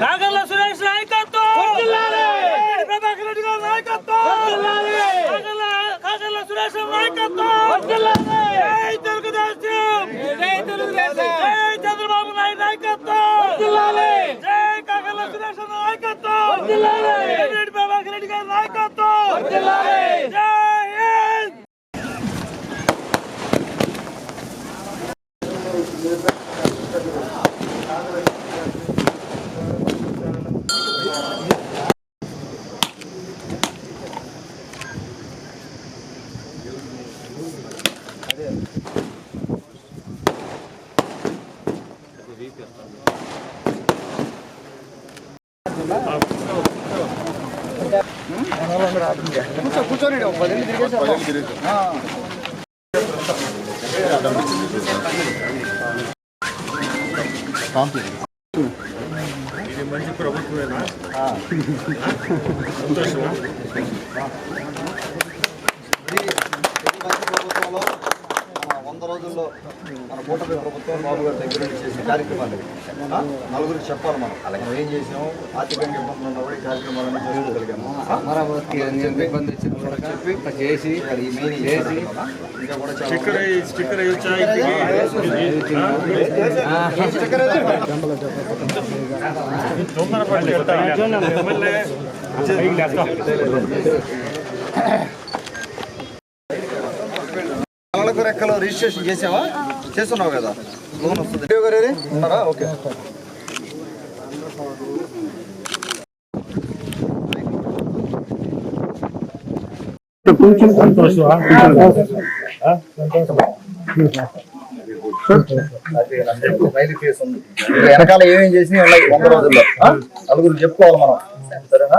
కాగర్ల సురేష్ నాయకత్వం! ప్రభాకర్ రెడ్డి గారి నాయకత్వం! కాగర్ల సురేష్ నాయకత్వం! జై తెలుగుదేశం! జై తెలుగుదేశం! జై చంద్రబాబు నాయుడు నాయకత్వం! జై కాగర్ల సురేష్ నాయకత్వం! రెడ్డి ప్రభాకర్ రెడ్డి గారి నాయకత్వం! జై కాంప్లీట్ ఇది. మంచి ప్రభుత్వమేనా సంతోషమా రోజుల్లో మన కూటమి ప్రభుత్వం బాబు గారి దగ్గర నుంచి చేసిన కార్యక్రమాలు? నలుగురికి చెప్పాలి మనం. మనం ఏం చేసాం ఆర్థికంగా ఇబ్బందులు ఉన్నా కూడా ఈ చేసుకోగలిగాము. కూడా చెప్పి చేసి చేసి. ఇంకా కూడా కళ్ళకు రెక్కలో రిజిస్ట్రేషన్ చేసావా? చేస్తున్నావు కదా. లోన్ వస్తుంది. ఓకే. వెనకాల ఏమేం చేసినా ఉన్నాయి వంద రోజుల్లో? నలుగురు చెప్పుకోవాలి మనం. సరేనా?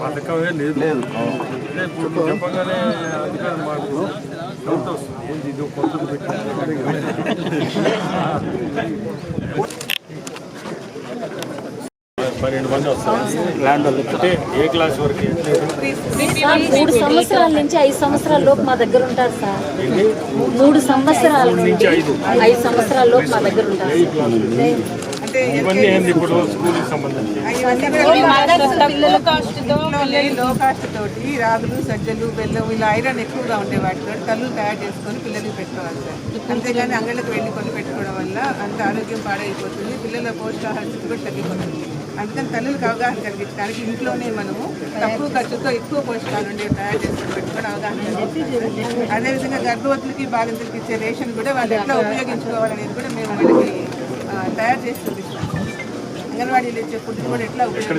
పథకమే లేదు ఇప్పుడు చెప్పగానే అధికారులు మాకు డౌట్ వస్తుంది ఏంది ఇది కొత్తది పన్నెండు మంది వస్తారు. ల్యాండ్ అంటే ఏ క్లాస్ వరకు? సార్ మూడు సంవత్సరాల నుంచి ఐదు సంవత్సరాల లోపు మా దగ్గర ఉంటారు సార్. మూడు సంవత్సరాల నుంచి ఐదు. సంవత్సరాల లోపు మా దగ్గర ఉంటారు ఇవన్నీ ఏంది ఇప్పుడు స్కూల్కి సంబంధించి? లో కాస్ట్ తోటి రాగులు సజ్జలు బెల్లం ఇలా ఐరన్ ఎక్కువగా ఉండే వాటితో కళ్ళు తయారు చేసుకొని పిల్లలకి పెట్టుకోవాలి సార్. అంతేగాని అంగళ్ళకి వెళ్ళి కొని పెట్టుకోవడం వల్ల అంత ఆరోగ్యం పాడైపోతుంది పిల్లల పోషకాహార స్థితి కూడా తగ్గిపోతుంది. అందుకని తల్లులకు అవగాహన కలిగించడానికి ఇంట్లోనే మనము తక్కువ ఖర్చుతో ఎక్కువ పోషకాలు ఉండే తయారు చేసుకొని పెట్టుకొని అవగాహన కలిగిస్తాం అదేవిధంగా గర్భవతులకి బాలింతలకి ఇచ్చే రేషన్ కూడా వాళ్ళు ఎట్లా ఉపయోగించుకోవాలనేది కూడా మేము వాళ్ళకి తయారు చేసి చూపిస్తాం అంగన్వాడీలు ఇచ్చే ఫుడ్ కూడా ఎట్లా ఎక్కడ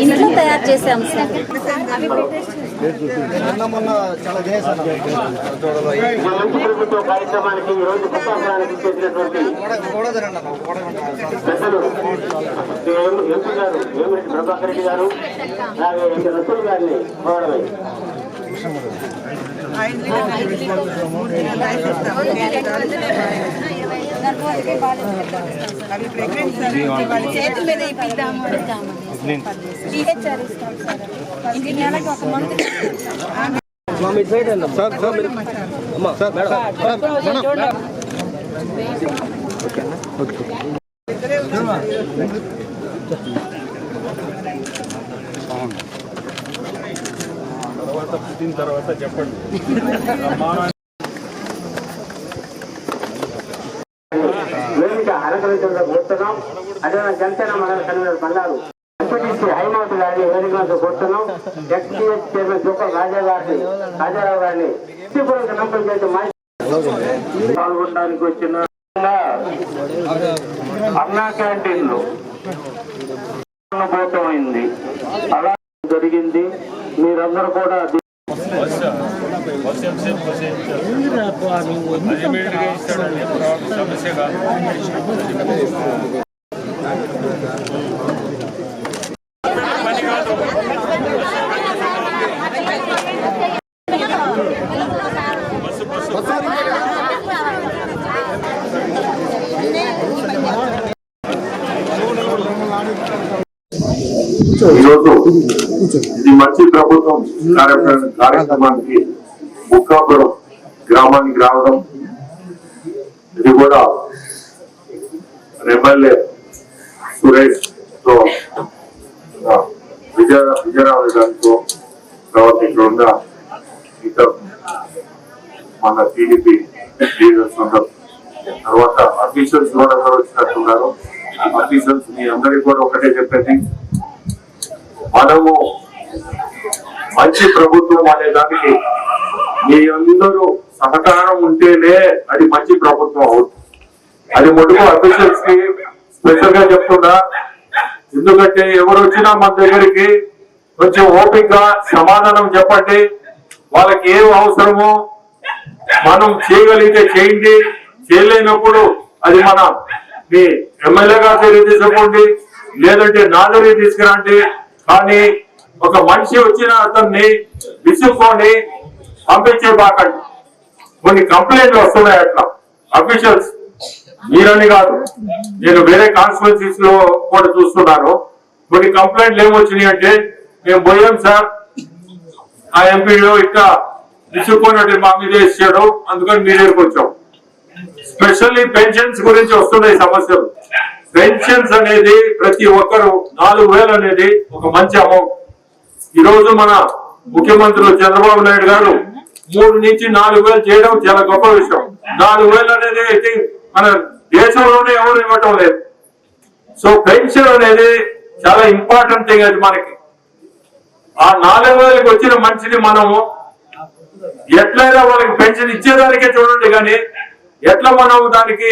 ఇంట్లో తయారు చేసాం సార్. కార్యక్రమానికి ఈ రోజు చేసినటువంటి. పెద్దలు ఎంపీ గారు వేమిరెడ్డి ప్రభాకర్ రెడ్డి గారు అలాగే ఎంపీ రసూల్ గారిని కోరడమే. అవి ప్రెగ్నెంట్ చేతుల మీద ఇప్పిద్దాము టీహెచ్ఆర్ ఇస్తాం సార్ ఇంటి నెలకి ఒక మంత్ సార్ సార్ మీరు- సార్ సార్ సార్ మేడం తర్వాత పుట్టిన తర్వాత చెప్పండి బ్రహ్మాండ వేదిక అలంకరించడం కూర్చున్నాం అదే జనసేన మండల కన్వీనర్ బండారు. ఎంపీటీసీ హైమవతి గారిని వేదిక కోరుతున్నాం కూర్చున్నాం చైర్మన్ సూపర్ రాజా గారిని రాజారావు గారిని త్రిపురం గ్రామ పంచాయతీ మాజీ పాల్గొనడానికి వచ్చిన అన్నా క్యాంటీన్లు అనుభూతమైంది అలా జరిగింది. మీరందరూ కూడా సమస్య కాదు ఈరోజు ఇది మంచి ప్రభుత్వం కార్యక్రమానికి ముక్కాపురం గ్రామానికి రావడం ఇది కూడా ఎమ్మెల్యే సురేష్తో విజయ విజయరావు గారితో తర్వాత ఇక్కడ ఉన్న ఇతర మన టీడీపీ లీడర్స్ అందరూ. తర్వాత అఫీషియల్స్ కూడా అందరూ వచ్చినట్టున్నారు. అఫీషియల్స్ మీ అందరికీ కూడా ఒకటే చెప్పేది. మనము మంచి ప్రభుత్వం అనే దానికి మీ అందరూ సహకారం ఉంటేనే అది మంచి ప్రభుత్వం అవుతుంది. అది మటుకు అఫీషియల్స్కి స్పెషల్గా చెప్తున్నా. ఎందుకంటే ఎవరు వచ్చినా మన దగ్గరికి కొంచెం ఓపిక సమాధానం చెప్పండి. వాళ్ళకి ఏం అవసరమో మనం చేయగలిగితే చేయండి. చేయలేనప్పుడు అది మన మీ ఎమ్మెల్యే గారి దగ్గర తీసుకోండి. లేదంటే నా దగ్గర తీసుకురండి. కానీ ఒక మనిషి వచ్చిన అతన్ని విసుక్కొని పంపించే బాకండి కొన్ని కంప్లైంట్లు వస్తున్నాయి అట్లా. అఫీషియల్స్ మీరని కాదు నేను వేరే కాన్స్టిట్యున్సీస్లో కూడా చూస్తున్నాను. కొన్ని కంప్లైంట్లు ఏమొచ్చినాయి అంటే మేము పోయాం సార్. ఆ ఎంపీలో ఇట్లా విసుక్కున్నట్టు మా మీద ఇచ్చాడు అందుకని మీ దగ్గరకు వచ్చాం. స్పెషల్లీ పెన్షన్స్ గురించి వస్తున్నాయి సమస్యలు. పెన్షన్స్ అనేది ప్రతి ఒక్కరు నాలుగు వేలు అనేది ఒక మంచి అమౌంట్ ఈరోజు మన ముఖ్యమంత్రి చంద్రబాబు నాయుడు గారు మూడు నుంచి నాలుగు వేలు చేయడం చాలా గొప్ప విషయం. నాలుగు వేలు అనేది మన దేశంలోనే ఎవరు ఇవ్వటం లేదు. సో పెన్షన్ అనేది చాలా ఇంపార్టెంట్ థింగ్ అది మనకి. ఆ నాలుగు వేలకు వచ్చిన మనిషిని మనము ఎట్లయినా వాళ్ళకి పెన్షన్ ఇచ్చేదానికే చూడండి కానీ ఎట్లా మనం దానికి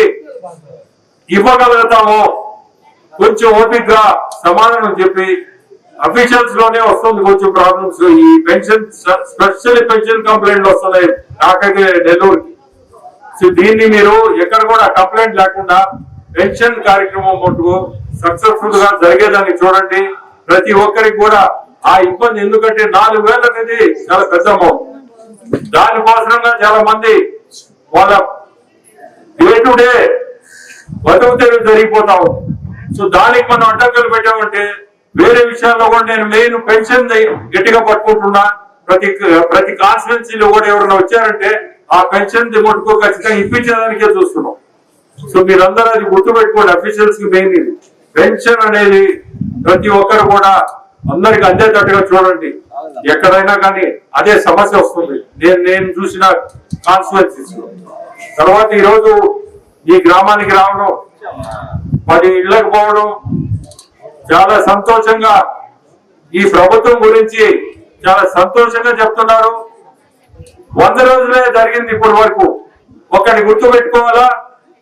ఇవ్వగలుగుతామో కొంచెం ఓపికగా సమాధానం చెప్పి అఫీషియల్స్లోనే వస్తుంది కొంచెం ప్రాబ్లమ్స్ ఈ పెన్షన్ స్పెషల్ పెన్షన్ కంప్లైంట్లు వస్తున్నాయి నాకైతే నెల్లూరుకి. సో దీన్ని మీరు ఎక్కడ కూడా కంప్లైంట్ లేకుండా పెన్షన్ కార్యక్రమం మటుకు సక్సెస్ఫుల్గా జరిగేదాన్ని చూడండి. ప్రతి ఒక్కరికి కూడా ఆ ఇబ్బంది ఎందుకంటే నాలుగు వేలు అనేది చాలా పెద్ద అమౌంట్ దానికోసంగా చాలా మంది వాళ్ళ డే టు డే బతుకు తెరువు జరిగిపోతా ఉంది. సో దానికి మనం అడ్డంకులు పెట్టామంటే వేరే విషయాల్లో కూడా నేను మెయిన్ పెన్షన్ గట్టిగా పట్టుకుంటున్నా. ప్రతి ప్రతి కాన్స్టిట్యున్సీలో కూడా ఎవరైనా వచ్చారంటే ఆ పెన్షన్ మటుకు ఖచ్చితంగా ఇప్పించేదానికే చూస్తున్నాం. సో మీరందరూ అది గుర్తుపెట్టుకోండి అఫీషియల్స్కి మెయిన్ ఇది. పెన్షన్ అనేది ప్రతి ఒక్కరు కూడా అందరికి అందేటట్టుగా చూడండి. ఎక్కడైనా కానీ అదే సమస్య వస్తుంది. నేను నేను చూసిన కాన్స్టిట్యున్సీస్ తర్వాత ఈరోజు ఈ గ్రామానికి రావడం పది ఇళ్ళకు పోవడం చాలా సంతోషంగా ఈ ప్రభుత్వం గురించి చాలా సంతోషంగా చెప్తున్నారు. వంద రోజులే జరిగింది ఇప్పటి వరకు. ఒకటి గుర్తు పెట్టుకోవాలా?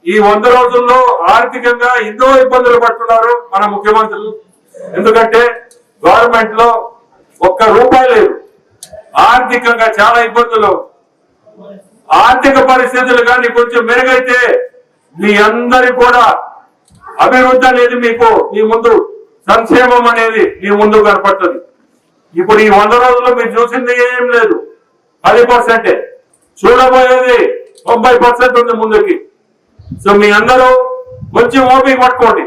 ఈ వంద రోజుల్లో ఆర్థికంగా ఎన్నో ఇబ్బందులు పడుతున్నారు మన ముఖ్యమంత్రులు ఎందుకంటే గవర్నమెంట్లో ఒక్క రూపాయి లేదు. ఆర్థికంగా చాలా ఇబ్బందులు. ఆర్థిక పరిస్థితులు కానీ కొంచెం మెరుగైతే మీ అందరి కూడా అభివృద్ధి అనేది మీకు మీ ముందు సంక్షేమం అనేది నీ ముందు కనపడుతుంది ఇప్పుడు ఈ వంద రోజుల్లో మీరు చూసింది ఏం లేదు. పది పర్సెంటే. చూడబోయేది తొంభై పర్సెంట్ ఉంది ముందుకి. సో మీ అందరూ కొంచెం ఓపిక పట్టుకోండి.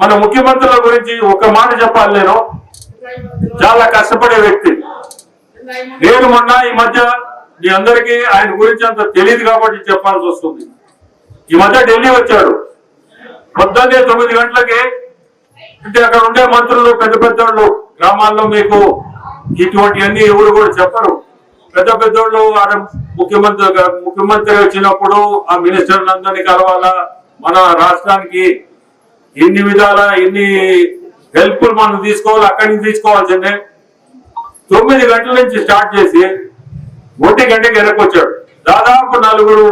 మన ముఖ్యమంత్రుల గురించి ఒక మాట చెప్పాలి నేను. చాలా కష్టపడే వ్యక్తి. నేను మొన్న ఈ మధ్య మీ అందరికీ ఆయన గురించి అంత తెలియదు కాబట్టి చెప్పాల్సి వస్తుంది. ఈ మధ్య ఢిల్లీ వచ్చాడు. పొద్దున్నే తొమ్మిది గంటలకి అంటే అక్కడ ఉండే మంత్రులు పెద్ద పెద్దోళ్ళు గ్రామాల్లో మీకు ఇటువంటివన్నీ ఎవరు కూడా చెప్పరు. పెద్ద పెద్దోళ్ళు ఆడ ముఖ్యమంత్రి ముఖ్యమంత్రి వచ్చినప్పుడు ఆ మినిస్టర్లందరినీ కలవాలా? మన రాష్ట్రానికి ఎన్ని విధాల ఎన్ని హెల్ప్ మనం తీసుకోవాలి అక్కడి నుంచి తీసుకోవాల్సిందే. తొమ్మిది గంటల నుంచి స్టార్ట్ చేసి ఒంటి గంటకి వెనక్కొచ్చాడు దాదాపు నలుగురు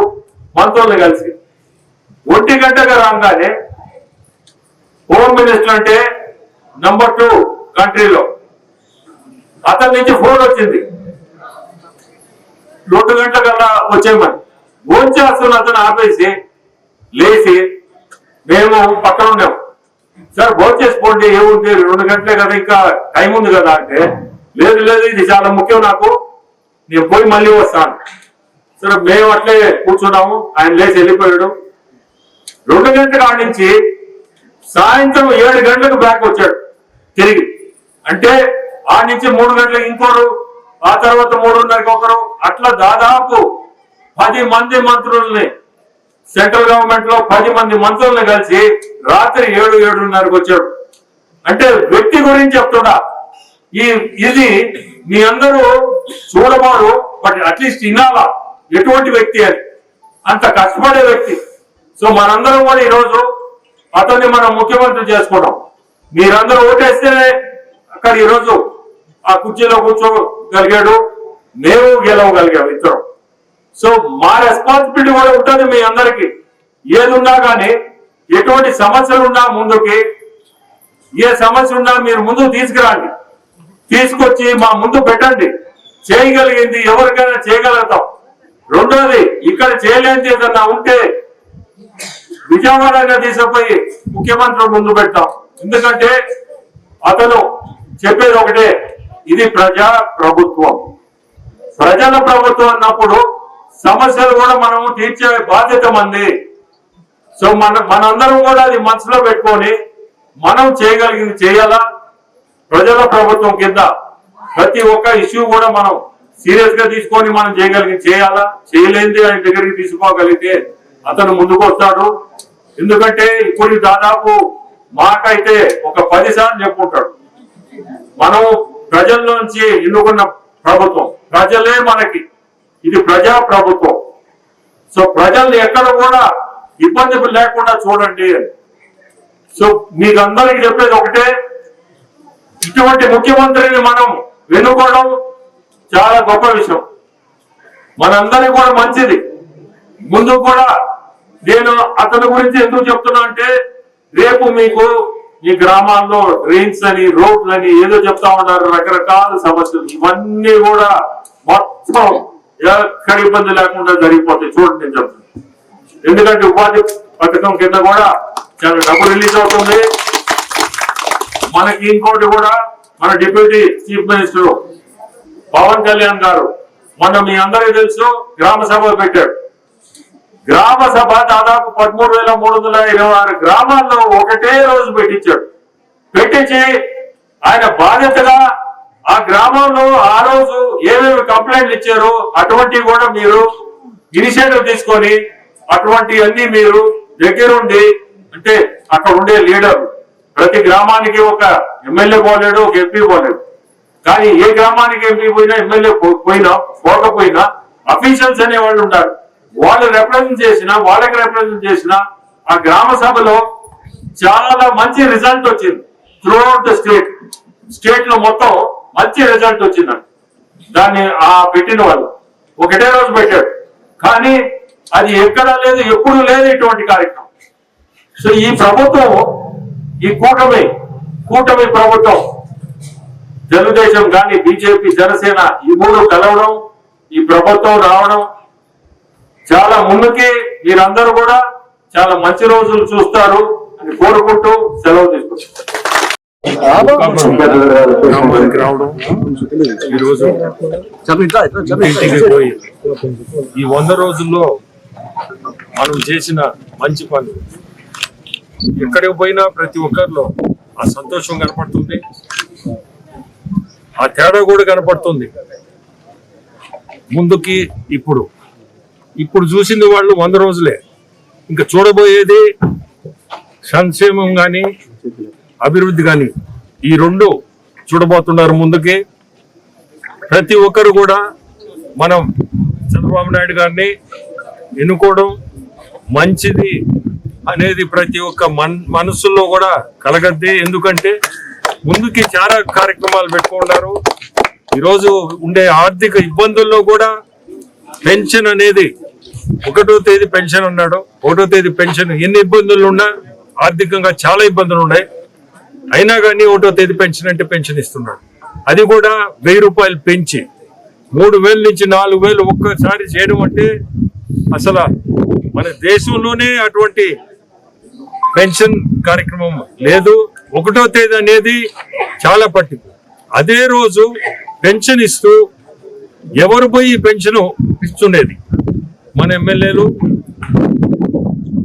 మంత్రులు కలిసి. ఒంటి గంటగా రాగానే హోమ్ మినిస్టర్ అంటే నంబర్ టూ కంట్రీలో అతని నుంచి ఫోన్ వచ్చింది. రెండు గంటల కల్లా వచ్చేయమని. భోంచేస్తున్న అతను ఆపేసి లేచి మేము పక్కన ఉన్నాం. సార్ భోంచేసుకోండి ఏముంది? రెండు గంటలే కదా ఇంకా టైం ఉంది కదా అంటే లేదు లేదు ఇది చాలా ముఖ్యం నాకు. నేను పోయి మళ్ళీ వస్తాను. సరే మేము అట్లే కూర్చున్నాము. ఆయన లేచి వెళ్ళిపోయాడు. రెండు గంటల నుంచి సాయంత్రం ఏడు గంటలకు బ్యాక్ వచ్చాడు. తిరిగి. అంటే ఆ నుంచి మూడు గంటలకు ఇంకోరు ఆ తర్వాత మూడున్నరకి ఒకరు అట్లా దాదాపు పది మంది మంత్రుల్ని సెంట్రల్ గవర్నమెంట్లో పది మంది మంత్రుల్ని కలిసి రాత్రి ఏడు ఏడున్నరకు వచ్చాడు. అంటే వ్యక్తి గురించి చెప్తున్నా. ఈ ఇది మీ అందరూ చూడబారు బట్ అట్లీస్ట్ వినాలా ఎటువంటి వ్యక్తి అని అంత కష్టపడే వ్యక్తి. సో మనందరం కూడా ఈరోజు అతన్ని మనం ముఖ్యమంత్రి చేసుకోవడం. మీరందరూ ఓటేస్తేనే అక్కడ ఈరోజు ఆ కుర్చీలో కూర్చోగలిగాడు మేము గెలవగలిగాం ఇద్దరం. సో మా రెస్పాన్సిబిలిటీ కూడా ఉంటుంది మీ అందరికి. ఏదున్నా కానీ ఎటువంటి సమస్యలు ఉన్నా ముందుకి ఏ సమస్య ఉన్నా మీరు ముందు తీసుకురండి. తీసుకొచ్చి మా ముందు పెట్టండి. చేయగలిగింది ఎవరికైనా చేయగలుగుతాం. రెండోది ఇక్కడ చేయలేనిది ఏదన్నా ఉంటే విజయవాడగా తీసుకుపోయి ముఖ్యమంత్రి ముందు పెడతాం ఎందుకంటే అతను చెప్పేది ఒకటే ఇది ప్రజా ప్రభుత్వం. ప్రజల ప్రభుత్వం అన్నప్పుడు సమస్యలు కూడా మనము తీర్చే బాధ్యత మంది. సో మన మనందరం కూడా అది మనసులో పెట్టుకొని మనం చేయగలిగింది చేయాలా? ప్రజల ప్రభుత్వం కింద ప్రతి ఒక్క ఇష్యూ కూడా మనం సీరియస్గా తీసుకొని మనం చేయగలిగింది చేయాలా? చేయలేంది ఆయన దగ్గరికి తీసుకోగలిగితే అతను ముందుకు వస్తాడు. ఎందుకంటే ఇప్పుడు దాదాపు మాకైతే ఒక పది సార్లు చెప్పుకుంటాడు. మనం ప్రజల్లోంచి ఎన్నుకున్న ప్రభుత్వం ప్రజలే మనకి. ఇది ప్రజా ప్రభుత్వం సో ప్రజల్ని ఎక్కడ కూడా ఇబ్బంది లేకుండా చూడండి సో మీకు అందరికి చెప్పేది ఒకటే ఇటువంటి ముఖ్యమంత్రిని మనం వెనుకోవడం చాలా గొప్ప విషయం. మనందరికి కూడా మంచిది. ముందు కూడా నేను అతని గురించి ఎందుకు చెప్తున్నా అంటే రేపు మీకు ఈ గ్రామాల్లో డ్రైన్స్ అని రోడ్లు అని ఏదో చెప్తా ఉన్నారు రకరకాల సమస్యలు. ఇవన్నీ కూడా మొత్తం ఎక్కడ ఇబ్బంది లేకుండా జరిగిపోతాయి. చూడండి నేను చెప్తాను ఎందుకంటే ఉపాధి పథకం కింద కూడా చాలా డబ్బు రిలీజ్ అవుతుంది. మనకి ఇంకోటి కూడా మన deputy chief minister Pawan Kalyan గారు. మొన్న మీ అందరికీ తెలుసు గ్రామ సభ పెట్టాడు. గ్రామ సభ దాదాపు పదమూడు వేల మూడు వందల ఇరవై ఆరు గ్రామాల్లో ఒకటే రోజు పెట్టించాడు. పెట్టించి ఆయన బాధ్యతగా ఆ గ్రామంలో ఆ రోజు ఏమేమి కంప్లైంట్లు ఇచ్చారో అటువంటివి కూడా మీరు ఇనిషియేటివ్ తీసుకొని అటువంటి అన్ని మీరు దగ్గరుండి అంటే అక్కడ ఉండే లీడర్ ప్రతి గ్రామానికి ఒక ఎమ్మెల్యే పోలేడు ఒక ఎంపీ పోలేడు. కానీ ఏ గ్రామానికి ఎంపీ పోయినా ఎమ్మెల్యే పోయినా పోకపోయినా అఫీషియల్స్ అనే వాళ్ళు ఉంటారు వాళ్ళు రిప్రజెంట్ చేసిన వాళ్ళకి రిప్రజెంట్ చేసిన ఆ గ్రామ సభలో చాలా మంచి రిజల్ట్ వచ్చింది. త్రూ అవుట్ ద స్టేట్ స్టేట్లో మొత్తం మంచి రిజల్ట్ వచ్చిందండి దాన్ని ఆ పెట్టిన వాళ్ళు. ఒకటే రోజు పెట్టాడు కానీ అది ఎక్కడా లేదు ఎప్పుడు లేదు ఇటువంటి కార్యక్రమం. సో ఈ ప్రభుత్వం ఈ కూటమి కూటమి ప్రభుత్వం తెలుగుదేశం కానీ బీజేపీ జనసేన ఈ మూడు కలవడం ఈ ప్రభుత్వం రావడం చాలా ముందుకి మీరందరూ కూడా చాలా మంచి రోజులు చూస్తారు అని కోరుకుంటూ సెలవు తీసుకుంటారు రావడం ఈ వంద రోజుల్లో మనం చేసిన మంచి పని. ఎక్కడికి పోయినా ప్రతి ఒక్కరిలో ఆ సంతోషం కనపడుతుంది. ఆ తేడా కూడా కనపడుతుంది. ముందుకి ఇప్పుడు. ఇప్పుడు చూసింది వాళ్ళు వంద రోజులే. ఇంకా చూడబోయేది సంక్షేమం కానీ అభివృద్ధి కానీ ఈ రెండు చూడబోతున్నారు ముందుకి. ప్రతి ఒక్కరు కూడా మనం చంద్రబాబు నాయుడు గారిని ఎన్నుకోవడం మంచిది అనేది ప్రతి ఒక్క మన్ మనసుల్లో కూడా కలగద్ది. ఎందుకంటే ముందుకి చాలా కార్యక్రమాలు పెట్టుకున్నారు ఈరోజు ఉండే ఆర్థిక ఇబ్బందుల్లో కూడా పెన్షన్ అనేది ఒకటో తేదీ పెన్షన్ ఉన్నాడు ఒకటో తేదీ పెన్షన్ ఎన్ని ఇబ్బందులు ఉన్నా ఆర్థికంగా చాలా ఇబ్బందులు ఉన్నాయి. అయినా కానీ ఒకటో తేదీ పెన్షన్ అంటే పెన్షన్ ఇస్తున్నాడు. అది కూడా వెయ్యి రూపాయలు పెంచి మూడు వేల నుంచి నాలుగు వేలు ఒక్కసారి చేయడం అంటే అసలు మన దేశంలోనే అటువంటి పెన్షన్ కార్యక్రమం లేదు. ఒకటో తేదీ అనేది చాలా పట్టింది అదే రోజు పెన్షన్ ఇస్తూ ఎవరు పోయి ఈ పెన్షన్ ఇస్తుండేది? మన ఎమ్మెల్యేలు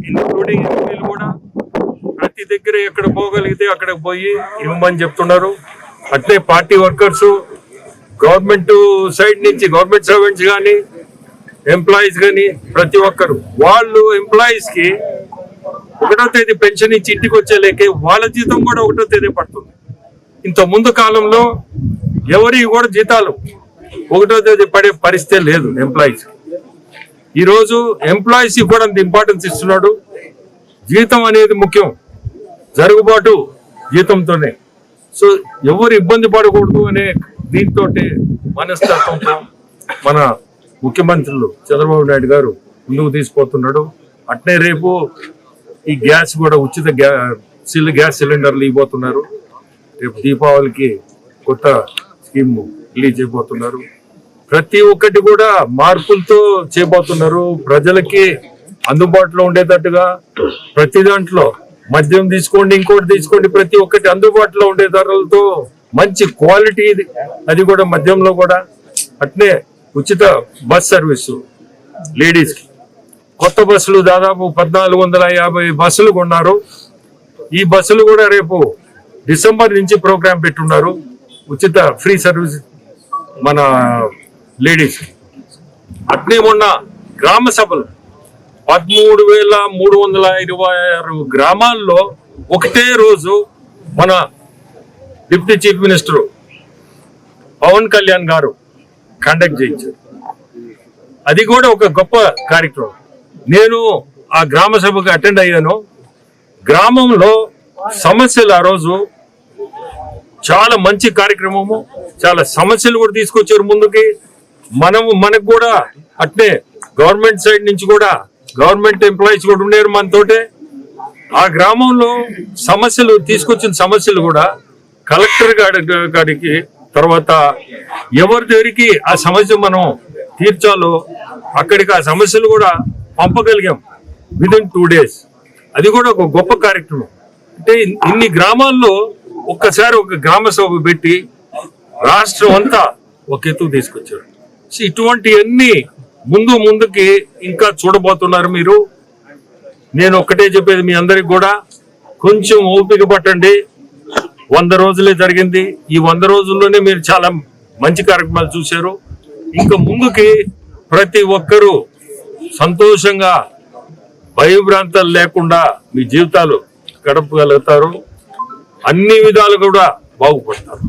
ఇంక్లూడింగ్ ఎంపీలు కూడా ప్రతి దగ్గర ఎక్కడ పోగలిగితే అక్కడికి పోయి ఇవ్వమని చెప్తున్నారు. అట్లే పార్టీ వర్కర్స్ గవర్నమెంట్ సైడ్ నుంచి గవర్నమెంట్ సర్వెంట్స్ కానీ ఎంప్లాయీస్ కానీ ప్రతి ఒక్కరు వాళ్ళు ఎంప్లాయీస్కి ఒకటో తేదీ పెన్షన్ ఇచ్చి ఇంటికి వచ్చేలేకే వాళ్ళ జీతం కూడా ఒకటో తేదీ పడుతుంది. ఇంత ముందు కాలంలో ఎవరి కూడా జీతాలు ఒకటో తేదీ పడే పరిస్థితే లేదు ఎంప్లాయీస్ ఈరోజు ఎంప్లాయీస్ కూడా అంత ఇంపార్టెన్స్ ఇస్తున్నాడు. జీతం అనేది ముఖ్యం. జరుగుబాటు జీతంతోనే. సో ఎవరు ఇబ్బంది పడకూడదు అనే దీంతో మనస్తత్వంతో మన ముఖ్యమంత్రులు చంద్రబాబు నాయుడు గారు ముందుకు తీసుకుపోతున్నాడు. అట్నే రేపు ఈ గ్యాస్ కూడా ఉచిత గ్యా సిల్ గ్యాస్ సిలిండర్లు ఇవ్వబోతున్నారు. రేపు దీపావళికి కొత్త స్కీమ్ రిలీజ్ చేయబోతున్నారు. ప్రతి ఒక్కటి కూడా మార్పులతో చేయబోతున్నారు ప్రజలకి అందుబాటులో ఉండేటట్టుగా ప్రతి దాంట్లో మద్యం తీసుకోండి ఇంకోటి తీసుకోండి ప్రతి ఒక్కటి అందుబాటులో ఉండే ధరలతో మంచి క్వాలిటీ ఇది. అది కూడా మద్యంలో కూడా. అట్నే ఉచిత బస్ సర్వీసు లేడీస్ కొత్త బస్సులు దాదాపు పద్నాలుగు వందల యాభై బస్సులు కొన్నారు. ఈ బస్సులు కూడా రేపు డిసెంబర్ నుంచి ప్రోగ్రాం పెట్టున్నారు. ఉచిత ఫ్రీ సర్వీస్ మన లేడీస్. అట్నే మొన్న గ్రామ సభలు. పదమూడు వేల మూడు వందల ఇరవై ఆరు గ్రామాల్లో ఒకటే రోజు మన deputy chief minister Pavan Kalyan garu conduct చేయించారు. అది కూడా ఒక గొప్ప కార్యక్రమం. నేను ఆ గ్రామ సభకు అటెండ్ అయ్యాను. గ్రామంలో సమస్యలు ఆ రోజు చాలా మంచి కార్యక్రమము చాలా సమస్యలు కూడా తీసుకొచ్చారు ముందుకి. మనము మనకు కూడా అట్నే గవర్నమెంట్ సైడ్ నుంచి కూడా గవర్నమెంట్ ఎంప్లాయీస్ కూడా ఉండేరు మనతోటే. ఆ గ్రామంలో సమస్యలు తీసుకొచ్చిన సమస్యలు కూడా కలెక్టర్ గారి గారికి తర్వాత ఎవరి దగ్గరికి ఆ సమస్య మనం తీర్చాలో అక్కడికి ఆ సమస్యలు కూడా పంపగలిగాం విదిన్ టూ డేస్ అది కూడా ఒక గొప్ప కార్యక్రమం. అంటే ఇన్ని గ్రామాల్లో ఒక్కసారి ఒక గ్రామ సభ పెట్టి రాష్ట్రం అంతా ఒక ఎత్తుకు తీసుకొచ్చారు. ఇటువంటివన్నీ ముందు ముందుకి ఇంకా చూడబోతున్నారు మీరు. నేను ఒక్కటే చెప్పేది మీ అందరికి కూడా కొంచెం ఓపిక పట్టండి. వంద రోజులే జరిగింది. ఈ వంద రోజుల్లోనే మీరు చాలా మంచి కార్యక్రమాలు చూశారు. ఇంకా ముందుకి ప్రతి ఒక్కరూ సంతోషంగా భయభ్రాంతాలు లేకుండా మీ జీవితాలు గడపగలుగుతారు. అన్ని విధాలు కూడా బాగుపడతారు.